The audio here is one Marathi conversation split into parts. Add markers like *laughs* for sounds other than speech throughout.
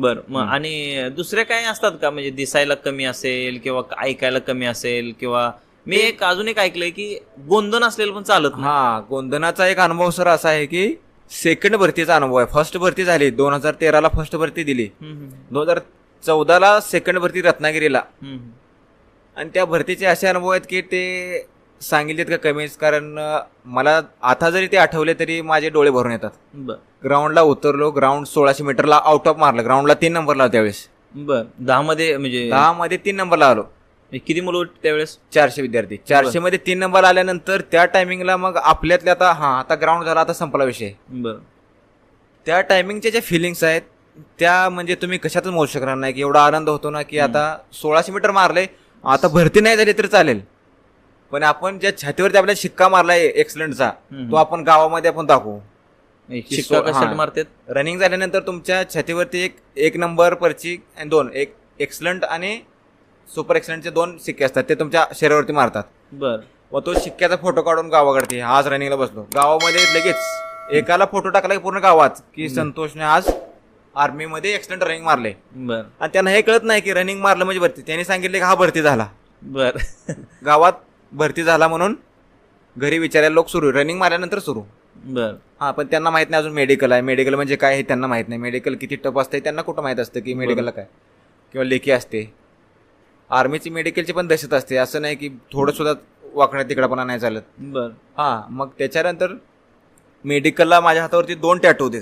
बर मग आणि दुसरे काय असतात का? म्हणजे दिसायला कमी असेल किंवा ऐकायला कमी असेल किंवा मी एक अजून एक ऐकलंय की गोंधन असलेलं पण चालत हा गोंधनाचा एक अनुभव सर असा आहे की सेकंड भरतीचा अनुभव आहे. फर्स्ट भरती झाली दोन हजार तेराला फर्स्ट भरती दिली. दोन हजार चौदाला सेकंड भरती रत्नागिरीला. आणि त्या भरतीचे असे अनुभव आहेत की ते सांगितलेत का कमीच कारण मला आता जरी ते आठवले तरी माझे डोळे भरून येतात. ग्राउंडला उतरलो ग्राउंड सोळाशे मीटरला आउट ऑफ मारलं. ग्राउंडला तीन नंबरला त्यावेळेस. बर. दहा मध्ये म्हणजे दहा मध्ये तीन नंबरला आलो. किती मुलं होती त्यावेळेस? चारशे विद्यार्थी. चारशे मध्ये तीन नंबर आल्यानंतर त्या टायमिंगला मग आपल्यातल्या आता हा आता ग्राउंड झाला आता संपला विषय. बर. त्या टायमिंगच्या ज्या फिलिंग्स आहेत त्या म्हणजे तुम्ही कशातच मोजू शकणार नाही? की एवढा आनंद होतो ना की आता सोळाशे मीटर मारले आता भरती नाही झाली तरी चालेल. पण आपण ज्या छातीवरती आपल्याला शिक्का मारलाय एक्सलंटचा हम्म. तो आपण गावामध्ये आपण दाखवू. की शिक्का सो- हा. मारतात? रनिंग झाल्यानंतर तुमच्या छातीवरती एक एक नंबर परची आणि दोन एक एक्सलंट आणि सुपर एक्सलंटचे दोन शिक्के असतात ते तुमच्या शरीरावरती मारतात. बर. व तो शिक्क्याचा फोटो काढून गावाकडे आज रनिंगला बसलो. गावामध्ये लगेच एकाला फोटो टाकला की पूर्ण गावात की संतोषने आज आर्मीमध्ये एक्सलंट रनिंग मारले. बर. आणि त्यांना हे कळत नाही की रनिंग मारलं म्हणजे भरती. त्यांनी सांगितले की हा भरती झाला. बर. गावात भरती झाला म्हणून घरी विचारायला लोक सुरू रनिंग मारल्यानंतर सुरू. बर. हा पण त्यांना माहीत नाही अजून मेडिकल आहे. मेडिकल म्हणजे काय हे त्यांना माहीत नाही. मेडिकल किती टप असते त्यांना कुठं माहीत असतं की मेडिकलला काय? किंवा लेखी असते. आर्मीची मेडिकलची पण दहशत असते. असं नाही की थोडं सुद्धा वाकड्या तिकडापणा नाही चालत. बर. हा मग त्याच्यानंतर मेडिकलला माझ्या हातावरती दोन टॅटू होते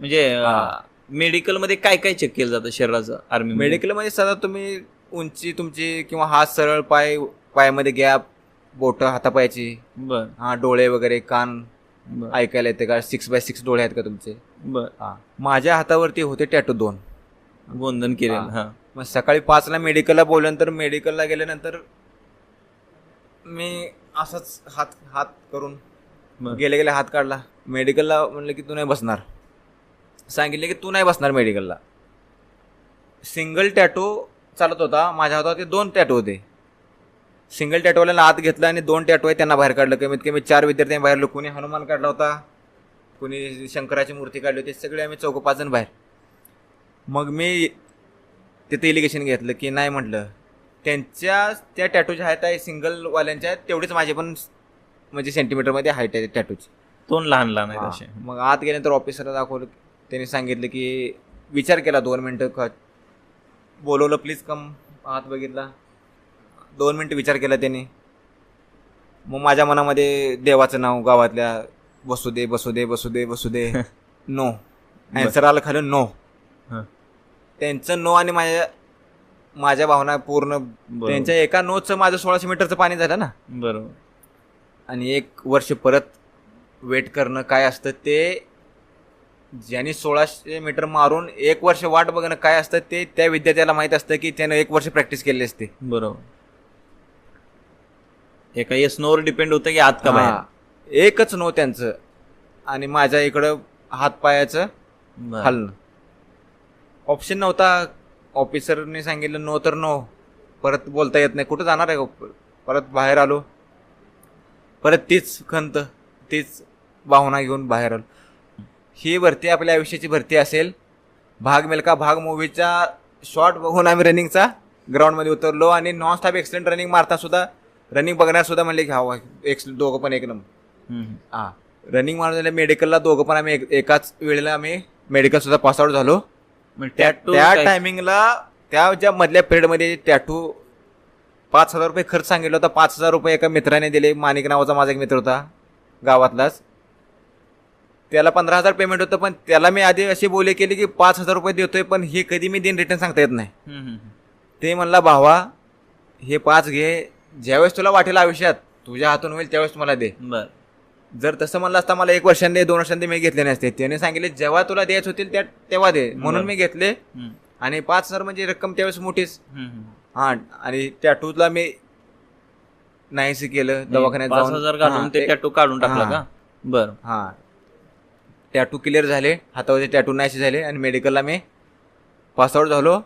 म्हणजे हा. मेडिकलमध्ये काय काय चेक केलं जातं शरीराचं? आर्मी मेडिकलमध्ये सदा तुम्ही उंची तुमची किंवा हात सरळ पाय पायामध्ये गॅप बोट हातापायाची बर. हा डोळे वगैरे कान ऐकायला येते का? सिक्स बाय सिक्स डोळे आहेत का तुमचे? बर. हा. माझ्या हातावरती होते टॅटू दोन. गोंधन केलेलं हा. मग सकाळी पाचला मेडिकलला बोलल्यानंतर मेडिकलला गेल्यानंतर मी असाच हात हात करून गेले गेले हात काढला. मेडिकलला म्हणलं की तू नाही बसणार. सांगितले की तू नाही बसणार मेडिकलला सिंगल टॅटो चालत होता. माझ्या हातावरती दोन टॅटो होते. सिंगल टॅटोवाल्याला आत घेतलं आणि दोन टॅटो आहे त्यांना बाहेर काढलं. कमीत कमी चार विद्यार्थी बाहेर. कुणी हनुमान काढला होता कुणी शंकराची मूर्ती काढली होती सगळे आम्ही चौघ पाच जण बाहेर. मग मी तिथे इलिगेशन घेतलं की नाही म्हटलं. त्यांच्या त्या टॅटूच्या हाईट आहे सिंगलवाल्यांच्या तेवढीच माझे पण म्हणजे सेंटीमीटरमध्ये हाईट आहे टॅटूची. दोन लहान लहान आहेत. असे. मग आत गेल्यानंतर ऑफिसरला दाखवलं त्यांनी सांगितलं की विचार केला दोन मिनटं ख बोलवलं प्लीज कम आत बघितला. दोन मिनटं विचार केला त्यांनी. मग माझ्या मनामध्ये देवाचं नाव गावातल्या बसू दे बसू दे बसू दे बसू दे *laughs* नो. अँसर आलं खाली नो. त्यांचं नो आणि माझ्या माझ्या भावना पूर्ण. त्यांच्या एका नोचं माझं सोळाशे मीटरचं पाणी झालं ना. बरोबर. आणि एक वर्ष परत वेट करणं काय असतं ते ज्यांनी सोळाशे मीटर मारून एक वर्ष वाट बघणं काय असतं ते त्या विद्यार्थ्याला माहीत असतं की त्यानं एक वर्ष प्रॅक्टिस केली असते. बरोबर. एका येस नोवर डिपेंड होतं की आत का बाहेर? हा. एकच नो त्यांचं. आणि माझ्या इकडं हात पायाचं बरं. हलणं. ऑप्शन नव्हता. ऑफिसरने सांगितलं नो तर नो परत बोलता येत नाही. कुठं जाणार आहे? परत बाहेर आलो. परत तीच खंत तीच भावना घेऊन बाहेर आलो. ही भरती आपल्या आयुष्याची भरती असेल. भाग मिल्का भाग मूवीचा शॉट बघून आम्ही रनिंगचा ग्राउंडमध्ये उतरलो आणि नॉन स्टॉप एक्सिडेंट रनिंग मारता सुद्धा रनिंग बघण्यात सुद्धा म्हणले की हा एक दोघं पण एक नंबर. हा. रनिंग मारून झालं मेडिकलला दोघं पण आम्ही एक- एकाच वेळेला आम्ही मेडिकल सुद्धा पासआउट झालो. त्या टायमिंगला त्या ज्या मधल्या पिरियडमध्ये टॅटू पाच हजार रुपये खर्च सांगितला होता. पाच हजार रुपये एका मित्राने दिले. माणिक नावाचा माझा एक मित्र होता गावातलाच. त्याला पंधरा हजार पेमेंट होतं पण त्याला मी आधी अशी बोले केली की पाच हजार रुपये देतोय पण हे कधी मी दिन रिटर्न सांगता येत नाही. ते म्हणला भावा हे पाच घे ज्यावेळेस तुला वाटेल आयुष्यात तुझ्या हातून होईल त्यावेळेस मला दे. बर. जर तसं म्हणलं असता मला एक वर्षांनी दे दोन वर्षांनी मी घेतले नसते. त्याने सांगितले जेव्हा तुला द्यायचे होतील त्या तेव्हा दे. म्हणून. मी घेतले. आणि पाच हजार म्हणजे रक्कम त्यावेळेस मोठीच. हा आणि टॅटूला मी नाहीसे केलं दवाखान्यात पाच जाऊन हजार घालून हा, ते टॅटू काढून टाकला. का? बर. हा. टॅटू क्लिअर झाले हातावरचे टॅटू नाहीसे झाले आणि मेडिकलला मी पासआउट झालो.